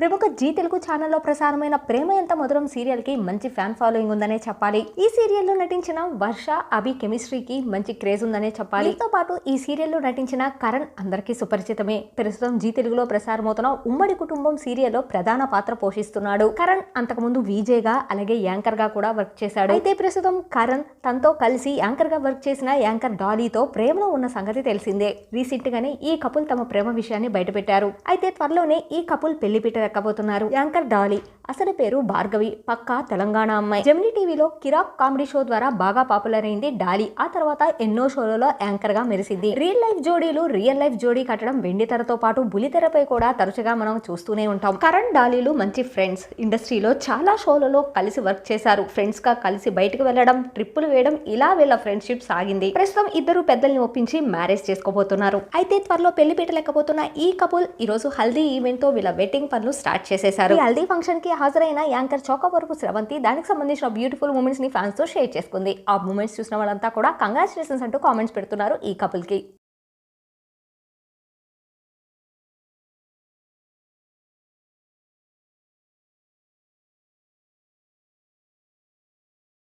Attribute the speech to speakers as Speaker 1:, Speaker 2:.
Speaker 1: ప్రముఖ జీ తెలుగు ఛానల్లో ప్రసారమైన ప్రేమ ఎంత మధురం సీరియల్కి మంచి ఫ్యాన్ ఫాలోయింగ్ ఉందనే చెప్పాలి. ఈ సీరియల్లో నటించిన వర్ష అభి కెమిస్ట్రీకి మంచి క్రేజ్ ఉందనే చెప్పాలి. దీంతో పాటు ఈ సీరియల్లో నటించిన కరణ్ అందరికీ సుపరిచితమే. ప్రస్తుతం జీ తెలుగులో ప్రసారమవుతున్న ఉమ్మడి కుటుంబం సీరియల్లో ప్రధాన పాత్ర పోషిస్తున్నాడు. కరణ్ అంతకుముందు VJ అలాగే యాంకర్గా కూడా వర్క్ చేశాడు. అయితే ప్రస్తుతం కరణ్ తనతో కలిసి యాంకర్గా వర్క్ చేసిన యాంకర్ డాలీతో ప్రేమలో ఉన్న సంగతి తెలిసిందే. రీసెంట్ గానే ఈ కపుల్ తమ ప్రేమ విషయాన్ని బయటపెట్టారు. అయితే త్వరలోనే ఈ కపుల్ పెళ్ళి పీట యాంకర్ డాలీ అసలు పేరు భార్గవి పక్కా తెలంగాణ అమ్మాయి. జెమిని టీవీలో కిరాక్ కామెడీ షో ద్వారా బాగా పాపులర్ అయింది డాలీ. ఆ తర్వాత ఎన్నో షోలలో యాంకర్గా మెరిసింది. రియల్ లైఫ్ జోడీలు రియల్ లైఫ్ జోడీ కట్టడం వెండి తెరతో పాటు బులితెరపై కూడా తరచుగా మనం చూస్తూనే ఉంటాం. కరణ్ డాలీలు మంచి ఫ్రెండ్స్. ఇండస్ట్రీలో చాలా షోలలో కలిసి వర్క్ చేశారు. ఫ్రెండ్స్గా కలిసి బయటకు వెళ్ళడం ట్రిప్పులు వేయడం ఇలా వీళ్ళ ఫ్రెండ్షిప్ సాగింది. ప్రస్తుతం ఇద్దరు పెద్దల్ని ఒప్పించి మ్యారేజ్ చేసుకోబోతున్నారు. అయితే త్వరలో పెళ్ళి పీట లేకపోతున్న ఈ కపుల్ ఈ రోజు హల్దీ ఈవెంట్తో వీళ్ళ వెడ్డింగ్ పనులు స్టార్ట్ చేసేశారు. హల్దీ ఫంక్షన్కి హాజరైన యాంకర్ చౌక వరకు స్రవంతి దానికి సంబంధించిన బ్యూటిఫుల్ మూమెంట్స్ని ఫ్యాన్స్తో షేర్ చేసుకుంది. ఆ మూమెంట్స్ చూసిన వాళ్ళంతా కూడా కంగ్రాచులేషన్స్ అంటూ కామెంట్స్ పెడుతున్నారు ఈ కపుల్కి